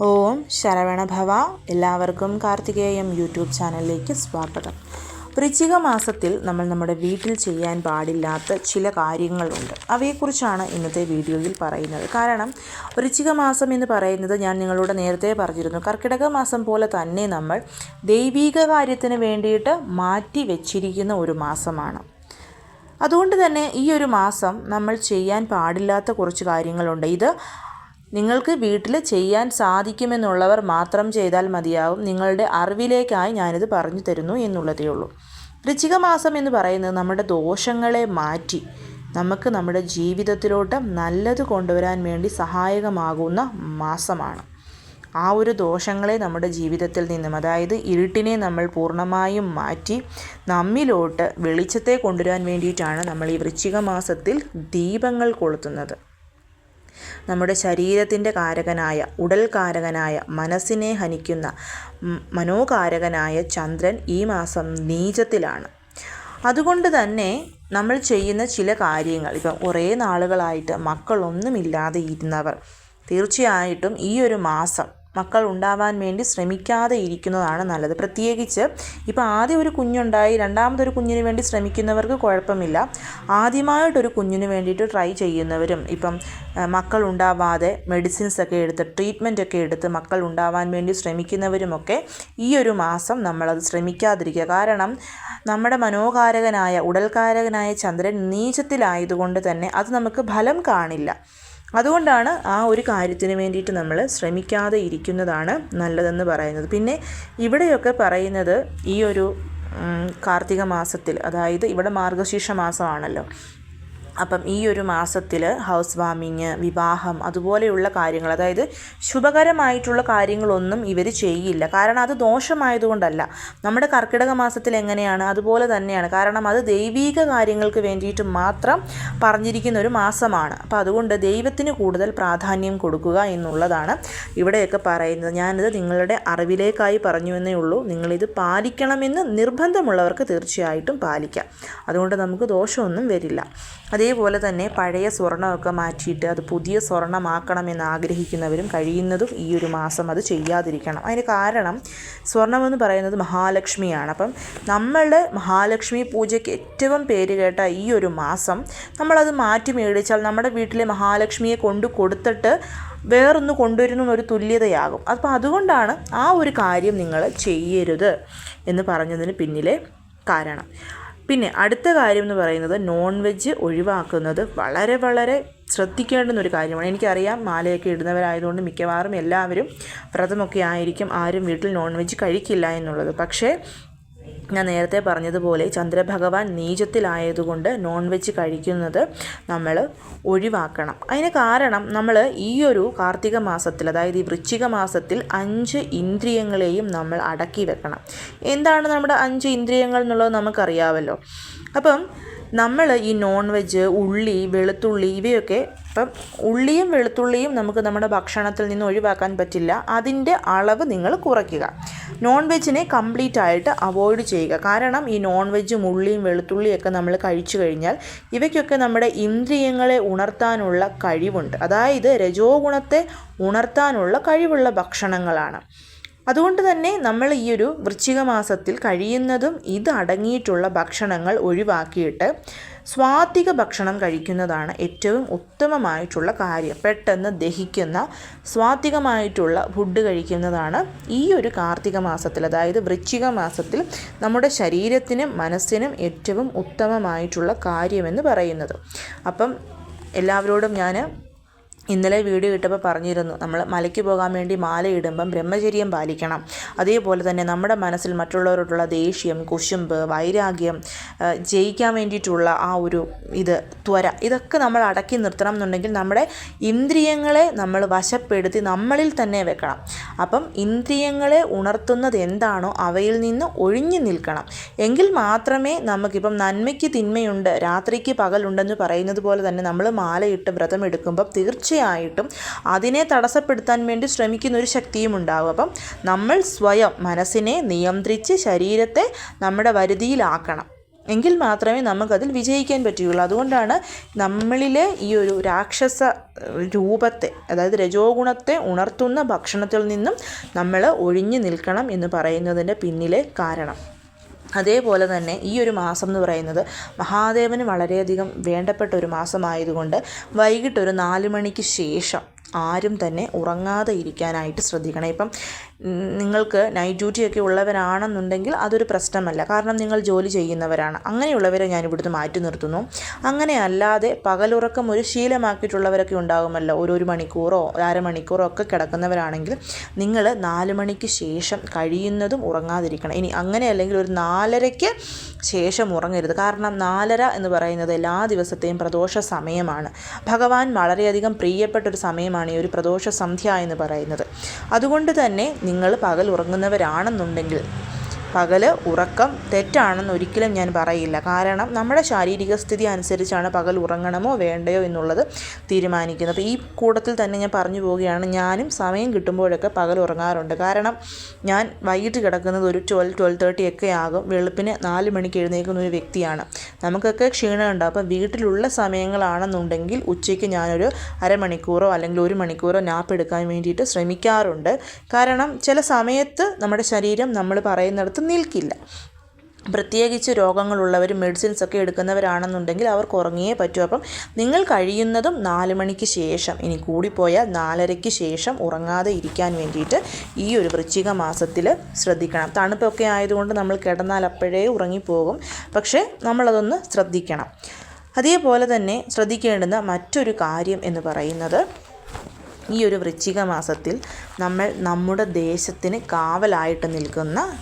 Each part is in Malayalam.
ഓം ശരവണഭവ എല്ലാവർക്കും കാർത്തികേയം യൂട്യൂബ് ചാനലിലേക്ക് സ്വാഗതം. വൃശ്ചിക മാസത്തിൽ നമ്മൾ നമ്മുടെ വീട്ടിൽ ചെയ്യാൻ പാടില്ലാത്ത ചില കാര്യങ്ങളുണ്ട്. അവയെക്കുറിച്ചാണ് ഇന്നത്തെ വീഡിയോയിൽ പറയുന്നത്. കാരണം വൃശ്ചിക മാസം എന്ന് പറയുന്നത് ഞാൻ നിങ്ങളോട് നേരത്തെ പറഞ്ഞിരുന്നു. കർക്കിടക മാസം പോലെ തന്നെ നമ്മൾ ദൈവീക കാര്യത്തിന് വേണ്ടിയിട്ട് മാറ്റി വെച്ചിരിക്കുന്ന ഒരു മാസമാണ്. അതുകൊണ്ട് തന്നെ ഈ ഒരു മാസം നമ്മൾ ചെയ്യാൻ പാടില്ലാത്ത കുറച്ച് കാര്യങ്ങളുണ്ട്. ഇത് നിങ്ങൾക്ക് വീട്ടിൽ ചെയ്യാൻ സാധിക്കുമെന്നുള്ളവർ മാത്രം ചെയ്താൽ മതിയാവും. നിങ്ങളുടെ അറിവിലേക്കായി ഞാനിത് പറഞ്ഞു തരുന്നു എന്നുള്ളതേ ഉള്ളൂ. ഋചികമാസം എന്ന് പറയുന്നത് നമ്മുടെ ദോഷങ്ങളെ മാറ്റി നമുക്ക് നമ്മുടെ ജീവിതത്തിലോട്ട് നല്ലത് കൊണ്ടുവരാൻ വേണ്ടി സഹായകമാകുന്ന മാസമാണ്. ആ ഒരു ദോഷങ്ങളെ നമ്മുടെ ജീവിതത്തിൽ നിന്നും അതായത് ഇരുട്ടിനെ നമ്മൾ പൂർണമായും മാറ്റി നമ്മിലോട്ട് വെളിച്ചത്തെ കൊണ്ടുവരാൻ വേണ്ടിയിട്ടാണ് നമ്മൾ ഈ വൃശ്ചിക മാസത്തിൽ ദീപങ്ങൾ കൊളുത്തുന്നത്. നമ്മുടെ ശരീരത്തിന്റെ കാരകനായ ഉടൽ കാരകനായ മനസ്സിനെ ഹനിക്കുന്ന മനോകാരകനായ ചന്ദ്രൻ ഈ മാസം നീചത്തിലാണ്. അതുകൊണ്ട് തന്നെ നമ്മൾ ചെയ്യുന്ന ചില കാര്യങ്ങൾ ഇപ്പം കുറേ നാളുകളായിട്ട് മക്കളൊന്നുമില്ലാതെ ഇരുന്നവർ തീർച്ചയായിട്ടും ഈ ഒരു മാസം മക്കൾ ഉണ്ടാവാൻ വേണ്ടി ശ്രമിക്കാതെ ഇരിക്കുന്നതാണ് നല്ലത്. പ്രത്യേകിച്ച് ഇപ്പോൾ ആദ്യം ഒരു കുഞ്ഞുണ്ടായി രണ്ടാമതൊരു കുഞ്ഞിന് വേണ്ടി ശ്രമിക്കുന്നവർക്ക് കുഴപ്പമില്ല. ആദ്യമായിട്ടൊരു കുഞ്ഞിന് വേണ്ടിയിട്ട് ട്രൈ ചെയ്യുന്നവരും ഇപ്പം മക്കൾ ഉണ്ടാവാതെ മെഡിസിൻസ് ഒക്കെ എടുത്ത് ട്രീറ്റ്മെന്റ് ഒക്കെ എടുത്ത് മക്കൾ ഉണ്ടാവാൻ വേണ്ടി ശ്രമിക്കുന്നവരുമൊക്കെ ഈ ഒരു മാസം നമ്മളത് ശ്രമിക്കാതിരിക്കുക. കാരണം നമ്മുടെ മനോകാരകനായ ഉടൽകാരകനായ ചന്ദ്രൻ നീചത്തിലായതുകൊണ്ട് തന്നെ അത് നമുക്ക് ഫലം കാണില്ല. അതുകൊണ്ടാണ് ആ ഒരു കാര്യത്തിന് വേണ്ടിയിട്ട് നമ്മൾ ശ്രമിക്കാതെ ഇരിക്കുന്നതാണ് നല്ലതെന്ന് പറയുന്നത്. പിന്നെ ഇവിടെയൊക്കെ പറയുന്നത് ഈ ഒരു കാർത്തിക മാസത്തിൽ അതായത് ഇവിടെ മാർഗശീർഷ മാസമാണല്ലോ. അപ്പം ഈ ഒരു മാസത്തിൽ ഹൗസ് വാമിങ് വിവാഹം അതുപോലെയുള്ള കാര്യങ്ങൾ അതായത് ശുഭകരമായിട്ടുള്ള കാര്യങ്ങളൊന്നും ഇവർ ചെയ്യില്ല. കാരണം അത് ദോഷമായതുകൊണ്ടല്ല. നമ്മുടെ കർക്കിടക മാസത്തിൽ എങ്ങനെയാണ്? അതുപോലെ തന്നെയാണ്. കാരണം അത് ദൈവീക കാര്യങ്ങൾക്ക് വേണ്ടിയിട്ട് മാത്രം പറഞ്ഞിരിക്കുന്ന ഒരു മാസമാണ്. അപ്പോൾ അതുകൊണ്ട് ദൈവത്തിന് കൂടുതൽ പ്രാധാന്യം കൊടുക്കുക എന്നുള്ളതാണ് ഇവിടെയൊക്കെ പറയുന്നത്. ഞാനിത് നിങ്ങളുടെ അറിവിലേക്കായി പറഞ്ഞു എന്നേ ഉള്ളൂ. നിങ്ങളിത് പാലിക്കണമെന്ന് നിർബന്ധമുള്ളവർക്ക് തീർച്ചയായിട്ടും പാലിക്കാം. അതുകൊണ്ട് നമുക്ക് ദോഷമൊന്നും വരില്ല. അതേപോലെ തന്നെ പഴയ സ്വർണമൊക്കെ മാറ്റിയിട്ട് അത് പുതിയ സ്വർണമാക്കണമെന്ന് ആഗ്രഹിക്കുന്നവരും കഴിയുന്നതും ഈ ഒരു മാസം അത് ചെയ്യാതിരിക്കണം. അതിന് കാരണം സ്വർണമെന്ന് പറയുന്നത് മഹാലക്ഷ്മിയാണ്. അപ്പം നമ്മളുടെ മഹാലക്ഷ്മി പൂജയ്ക്ക് ഏറ്റവും പേര് കേട്ട ഈ ഒരു മാസം നമ്മളത് മാറ്റി മേടിച്ചാൽ നമ്മുടെ വീട്ടിലെ മഹാലക്ഷ്മിയെ കൊണ്ട് കൊടുത്തിട്ട് വേറൊന്ന് കൊണ്ടുവരുന്ന ഒരു തുല്യതയാകും. അപ്പോൾ അതുകൊണ്ടാണ് ആ ഒരു കാര്യം നിങ്ങൾ ചെയ്യരുത് എന്ന് പറഞ്ഞതിന് പിന്നിലെ കാരണം. പിന്നെ അടുത്ത കാര്യം എന്ന് പറയുന്നത് നോൺ വെജ് ഒഴിവാക്കുന്നത് വളരെ വളരെ ശ്രദ്ധിക്കേണ്ടുന്ന ഒരു കാര്യമാണ്. എനിക്കറിയാം മാലയൊക്കെ ഇടുന്നവരായതുകൊണ്ട് മിക്കവാറും എല്ലാവരും വ്രതമൊക്കെ ആയിരിക്കും ആരും വീട്ടിൽ നോൺ വെജ് കഴിക്കില്ല എന്നുള്ളത്. പക്ഷേ ഞാൻ നേരത്തെ പറഞ്ഞതുപോലെ ചന്ദ്രഭഗവാൻ നീചത്തിലായതുകൊണ്ട് നോൺ വെജ് കഴിക്കുന്നത് നമ്മൾ ഒഴിവാക്കണം. അതിന് കാരണം നമ്മൾ ഈ ഒരു കാർത്തിക മാസത്തിൽ അതായത് ഈ വൃശ്ചിക മാസത്തിൽ അഞ്ച് ഇന്ദ്രിയങ്ങളെയും നമ്മൾ അടക്കി വെക്കണം. എന്താണ് നമ്മുടെ അഞ്ച് ഇന്ദ്രിയങ്ങൾ എന്നുള്ളത് നമുക്കറിയാമല്ലോ അപ്പം നമ്മൾ ഈ നോൺ വെജ് ഉള്ളി വെളുത്തുള്ളി ഇവയൊക്കെ ഇപ്പം ഉള്ളിയും വെളുത്തുള്ളിയും നമുക്ക് നമ്മുടെ ഭക്ഷണത്തിൽ നിന്ന് ഒഴിവാക്കാൻ പറ്റില്ല. അതിന്റെ അളവ് നിങ്ങൾ കുറയ്ക്കുക. നോൺ വെജിനെ കംപ്ലീറ്റ് ആയിട്ട് അവോയ്ഡ് ചെയ്യുക. കാരണം ഈ നോൺ വെജും ഉള്ളിയും വെളുത്തുള്ളിയൊക്കെ നമ്മൾ കഴിച്ചു കഴിഞ്ഞാൽ ഇവയ്ക്കൊക്കെ നമ്മുടെ ഇന്ദ്രിയങ്ങളെ ഉണർത്താനുള്ള കഴിവുണ്ട്. അതായത് രജോ ഗുണത്തെ ഉണർത്താനുള്ള കഴിവുള്ള ഭക്ഷണങ്ങളാണ്. അതുകൊണ്ട് തന്നെ നമ്മൾ ഈ ഒരു വൃശ്ചിക മാസത്തിൽ കഴിയുന്നതും ഇത് അടങ്ങിയിട്ടുള്ള ഭക്ഷണങ്ങൾ ഒഴിവാക്കിയിട്ട് സ്വാത്തിക ഭക്ഷണം കഴിക്കുന്നതാണ് ഏറ്റവും ഉത്തമമായിട്ടുള്ള കാര്യം. പെട്ടെന്ന് ദഹിക്കുന്ന സ്വാധികമായിട്ടുള്ള ഫുഡ് കഴിക്കുന്നതാണ് ഈ ഒരു കാർത്തിക മാസത്തിൽ. അതായത് വൃശ്ചിക മാസത്തിൽ നമ്മുടെ ശരീരത്തിനും മനസ്സിനും ഏറ്റവും ഉത്തമമായിട്ടുള്ള കാര്യമെന്ന് പറയുന്നത്. അപ്പം എല്ലാവരോടും ഞാൻ ഇന്നലെ വീഡിയോ ഇട്ടപ്പോൾ പറഞ്ഞിരുന്നു നമ്മൾ മലയ്ക്ക് പോകാൻ വേണ്ടി മാല ഇടുമ്പം ബ്രഹ്മചര്യം പാലിക്കണം. അതേപോലെ തന്നെ നമ്മുടെ മനസ്സിൽ മറ്റുള്ളവരോടുള്ള ദേഷ്യം കുശുമ്പ് വൈരാഗ്യം ജയിക്കാൻ വേണ്ടിയിട്ടുള്ള ആ ഒരു ഇത് ത്വര ഇതൊക്കെ നമ്മൾ അടക്കി നിർത്തണം എന്നുണ്ടെങ്കിൽ നമ്മുടെ ഇന്ദ്രിയങ്ങളെ നമ്മൾ വശപ്പെടുത്തി നമ്മളിൽ തന്നെ വെക്കണം. അപ്പം ഇന്ദ്രിയങ്ങളെ ഉണർത്തുന്നത് എന്താണോ അവയിൽ നിന്ന് ഒഴിഞ്ഞു നിൽക്കണം. എങ്കിൽ മാത്രമേ നമുക്കിപ്പം നന്മയ്ക്ക് തിന്മയുണ്ട് രാത്രിക്ക് പകലുണ്ടെന്ന് പറയുന്നത് പോലെ തന്നെ നമ്മൾ മാലയിട്ട് വ്രതം എടുക്കുമ്പോൾ തീർച്ചയായും തീർച്ചയായിട്ടും അതിനെ തടസ്സപ്പെടുത്താൻ വേണ്ടി ശ്രമിക്കുന്ന ഒരു ശക്തിയും ഉണ്ടാകും അപ്പം നമ്മൾ സ്വയം മനസ്സിനെ നിയന്ത്രിച്ച് ശരീരത്തെ നമ്മുടെ വരുതിയിലാക്കണം. എങ്കിൽ മാത്രമേ നമുക്കതിൽ വിജയിക്കാൻ പറ്റുകയുള്ളൂ. അതുകൊണ്ടാണ് നമ്മളിലെ ഈ ഒരു രാക്ഷസ രൂപത്തെ അതായത് രജോ ഗുണത്തെ ഉണർത്തുന്ന ഭക്ഷണത്തിൽ നിന്നും നമ്മൾ ഒഴിഞ്ഞു നിൽക്കണം എന്ന് പറയുന്നതിന്റെ പിന്നിലെ കാരണം. അതേപോലെ തന്നെ ഈ ഒരു മാസം എന്ന് പറയുന്നത് മഹാദേവന് വളരെയധികം വേണ്ടപ്പെട്ട ഒരു മാസമായതുകൊണ്ട് വൈകിട്ടൊരു നാല് മണിക്ക് ശേഷം ആരും തന്നെ ഉറങ്ങാതെ ഇരിക്കാനായിട്ട് ശ്രദ്ധിക്കണം. ഇപ്പം നിങ്ങൾക്ക് നൈറ്റ് ഡ്യൂട്ടിയൊക്കെ ഉള്ളവരാണെന്നുണ്ടെങ്കിൽ അതൊരു പ്രശ്നമല്ല. കാരണം നിങ്ങൾ ജോലി ചെയ്യുന്നവരാണ്. അങ്ങനെയുള്ളവരെ ഞാൻ ഇവിടുന്ന് മാറ്റി നിർത്തുന്നു. അങ്ങനെ അല്ലാതെ പകലുറക്കം ഒരു ശീലമാക്കിയിട്ടുള്ളവരൊക്കെ ഉണ്ടാകുമല്ലോ ഒരു ഒരു മണിക്കൂറോ അരമണിക്കൂറോ ഒക്കെ കിടക്കുന്നവരാണെങ്കിൽ നിങ്ങൾ നാല് മണിക്ക് ശേഷം കഴിയുന്നതും ഉറങ്ങാതിരിക്കണം. ഇനി അങ്ങനെ അല്ലെങ്കിൽ ഒരു നാലരയ്ക്ക് ശേഷം ഉറങ്ങരുത്. കാരണം നാലര എന്ന് പറയുന്നത് എല്ലാ ദിവസത്തെയും പ്രദോഷ സമയമാണ്. ഭഗവാൻ വളരെയധികം പ്രിയപ്പെട്ട ഒരു സമയമാണ് ഈ ഒരു പ്രദോഷ സന്ധ്യ എന്ന് പറയുന്നത്. അതുകൊണ്ട് തന്നെ നിങ്ങൾ പകൽ ഉറങ്ങുന്നവരാണെന്നുണ്ടെങ്കിൽ പകൽ ഉറക്കം തെറ്റാണെന്ന് ഒരിക്കലും ഞാൻ പറയില്ല. കാരണം നമ്മുടെ ശാരീരിക സ്ഥിതി അനുസരിച്ചാണ് പകൽ ഉറങ്ങണമോ വേണ്ടയോ എന്നുള്ളത് തീരുമാനിക്കുന്നത്. അപ്പോൾ ഈ കൂട്ടത്തിൽ തന്നെ ഞാൻ പറഞ്ഞു പോവുകയാണ്. ഞാനും സമയം കിട്ടുമ്പോഴൊക്കെ പകൽ ഉറങ്ങാറുണ്ട്. കാരണം ഞാൻ വൈകിട്ട് കിടക്കുന്നത് ഒരു ട്വൽവ് ട്വൽവ് തേർട്ടി ഒക്കെ ആകും. വെളുപ്പിന് നാല് മണിക്ക് എഴുന്നേൽക്കുന്ന ഒരു വ്യക്തിയാണ്. നമുക്കൊക്കെ ക്ഷീണമുണ്ട്. അപ്പോൾ വീട്ടിലുള്ള സമയങ്ങളാണെന്നുണ്ടെങ്കിൽ ഉച്ചയ്ക്ക് ഞാനൊരു അരമണിക്കൂറോ അല്ലെങ്കിൽ ഒരു മണിക്കൂറോ നാപ്പ് എടുക്കാൻ വേണ്ടിയിട്ട് ശ്രമിക്കാറുണ്ട്. കാരണം ചില സമയത്ത് നമ്മുടെ ശരീരം നമ്മൾ പറയുന്നിടത്ത് നിൽക്കില്ല. പ്രത്യേകിച്ച് രോഗങ്ങളുള്ളവർ മെഡിസിൻസ് ഒക്കെ എടുക്കുന്നവരാണെന്നുണ്ടെങ്കിൽ അവർക്ക് ഉറങ്ങിയേ പറ്റൂ. അപ്പം നിങ്ങൾ കഴിയുന്നതും നാല് മണിക്ക് ശേഷം ഇനി കൂടിപ്പോയാൽ നാലരയ്ക്ക് ശേഷം ഉറങ്ങാതെ ഇരിക്കാൻ വേണ്ടിയിട്ട് ഈ ഒരു വൃശ്ചിക മാസത്തിൽ ശ്രദ്ധിക്കണം. തണുപ്പൊക്കെ ആയതുകൊണ്ട് നമ്മൾ കിടന്നാൽ അപ്പോഴേ ഉറങ്ങിപ്പോകും. പക്ഷേ നമ്മളതൊന്ന് ശ്രദ്ധിക്കണം. അതേപോലെ തന്നെ ശ്രദ്ധിക്കേണ്ടുന്ന മറ്റൊരു കാര്യം എന്ന് പറയുന്നത് ഈ ഒരു വൃശ്ചിക മാസത്തിൽ നമ്മൾ നമ്മുടെ ദേശത്തിന് കാവലായിട്ട് നിൽക്കുന്ന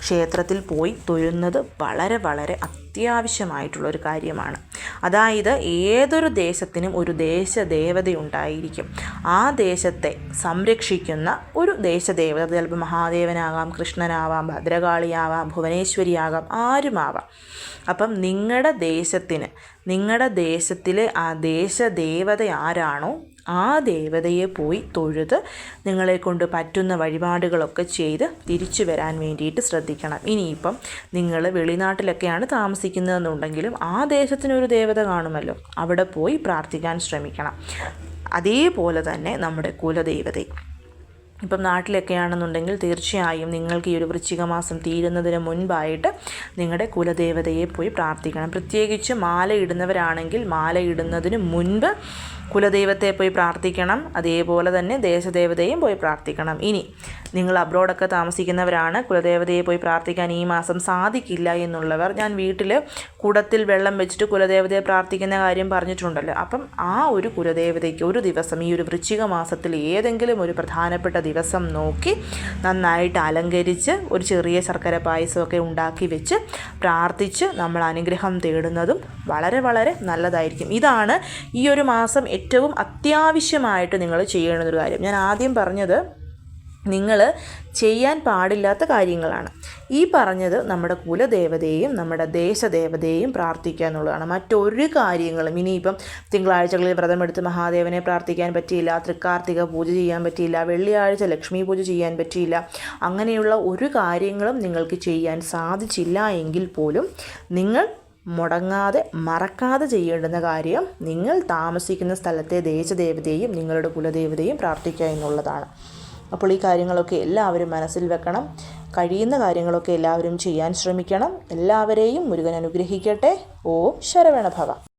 ക്ഷേത്രത്തിൽ പോയി തൊഴുന്നത് വളരെ വളരെ അത്യാവശ്യമായിട്ടുള്ള ഒരു കാര്യമാണ്. അതായത് ഏതൊരു ദേശത്തിനും ഒരു ദേശദേവതയുണ്ടായിരിക്കും ആ ദേശത്തെ സംരക്ഷിക്കുന്ന ഒരു ദേശദേവത ചിലപ്പോൾ മഹാദേവനാകാം കൃഷ്ണനാവാം ഭദ്രകാളിയാവാം ഭുവനേശ്വരിയാകാം ആരുമാവാം. അപ്പം നിങ്ങളുടെ ദേശത്തിന് നിങ്ങളുടെ ദേശത്തിലെ ആ ദേശദേവത ആരാണോ ആ ദേവതയെ പോയി തൊഴുത് നിങ്ങളെ കൊണ്ട് പറ്റുന്ന വഴിപാടുകളൊക്കെ ചെയ്ത് തിരിച്ചു വരാൻ വേണ്ടിയിട്ട് ശ്രദ്ധിക്കണം. ഇനിയിപ്പം നിങ്ങൾ വെളിനാട്ടിലൊക്കെയാണ് താമസിക്കുന്നതെന്നുണ്ടെങ്കിലും ആ ദേശത്തിനൊരു ദേവത കാണുമല്ലോ. അവിടെ പോയി പ്രാർത്ഥിക്കാൻ ശ്രമിക്കണം. അതേപോലെ തന്നെ നമ്മുടെ കുലദൈവതയും ഇപ്പം നാട്ടിലൊക്കെയാണെന്നുണ്ടെങ്കിൽ തീർച്ചയായും നിങ്ങൾക്ക് ഈ ഒരു വൃശ്ചിക മാസം തീരുന്നതിന് മുൻപായിട്ട് നിങ്ങളുടെ കുലദേവതയെ പോയി പ്രാർത്ഥിക്കണം. പ്രത്യേകിച്ച് മാല ഇടുന്നവരാണെങ്കിൽ മാല ഇടുന്നതിന് മുൻപ് കുലദൈവത്തെ പോയി പ്രാർത്ഥിക്കണം അതേപോലെ തന്നെ ദേശദേവതയും പോയി പ്രാർത്ഥിക്കണം. ഇനി നിങ്ങൾ അബ്രോഡൊക്കെ താമസിക്കുന്നവരാണ് കുലദേവതയെ പോയി പ്രാർത്ഥിക്കാൻ ഈ മാസം സാധിക്കില്ല എന്നുള്ളവർ ഞാൻ വീട്ടിൽ കുടത്തിൽ വെള്ളം വെച്ചിട്ട് കുലദേവതയെ പ്രാർത്ഥിക്കുന്ന കാര്യം പറഞ്ഞിട്ടുണ്ടല്ലോ. അപ്പം ആ ഒരു കുലദേവതയ്ക്ക് ഒരു ദിവസം ഈ ഒരു വൃശ്ചിക മാസത്തിൽ ഏതെങ്കിലും ഒരു പ്രധാനപ്പെട്ട ദിവസം നോക്കി നന്നായിട്ട് അലങ്കരിച്ച് ഒരു ചെറിയ ശർക്കര പായസമൊക്കെ ഉണ്ടാക്കി വെച്ച് പ്രാർത്ഥിച്ച് നമ്മൾ അനുഗ്രഹം തേടുന്നതും വളരെ വളരെ നല്ലതായിരിക്കും. ഇതാണ് ഈ ഒരു മാസം ഏറ്റവും അത്യാവശ്യമായിട്ട് നിങ്ങൾ ചെയ്യേണ്ടുന്നൊരു കാര്യം. ഞാൻ ആദ്യം പറഞ്ഞത് നിങ്ങൾ ചെയ്യാൻ പാടില്ലാത്ത കാര്യങ്ങളാണ്. ഈ പറഞ്ഞത് നമ്മുടെ കുലദേവതയെയും നമ്മുടെ ദേശദേവതയെയും പ്രാർത്ഥിക്കുക എന്നുള്ളതാണ്. മറ്റൊരു കാര്യങ്ങളും ഇനിയിപ്പം തിങ്കളാഴ്ചകളിൽ വ്രതമെടുത്ത് മഹാദേവനെ പ്രാർത്ഥിക്കാൻ പറ്റിയില്ല തൃക്കാർത്തിക പൂജ ചെയ്യാൻ പറ്റിയില്ല വെള്ളിയാഴ്ച ലക്ഷ്മി പൂജ ചെയ്യാൻ പറ്റിയില്ല അങ്ങനെയുള്ള ഒരു കാര്യങ്ങളും നിങ്ങൾക്ക് ചെയ്യാൻ സാധിച്ചില്ല എങ്കിൽ പോലും നിങ്ങൾ മുടങ്ങാതെ മറക്കാതെ ചെയ്യേണ്ടുന്ന കാര്യം നിങ്ങൾ താമസിക്കുന്ന സ്ഥലത്തെ ദേശദേവതയെയും നിങ്ങളുടെ കുലദേവതയും പ്രാർത്ഥിക്കുക എന്നുള്ളതാണ്. അപ്പോൾ ഈ കാര്യങ്ങളൊക്കെ എല്ലാവരും മനസ്സിൽ വെക്കണം. കഴിയുന്ന കാര്യങ്ങളൊക്കെ എല്ലാവരും ചെയ്യാൻ ശ്രമിക്കണം. എല്ലാവരെയും മുരുകൻ അനുഗ്രഹിക്കട്ടെ. ഓം ശരവണഭവ.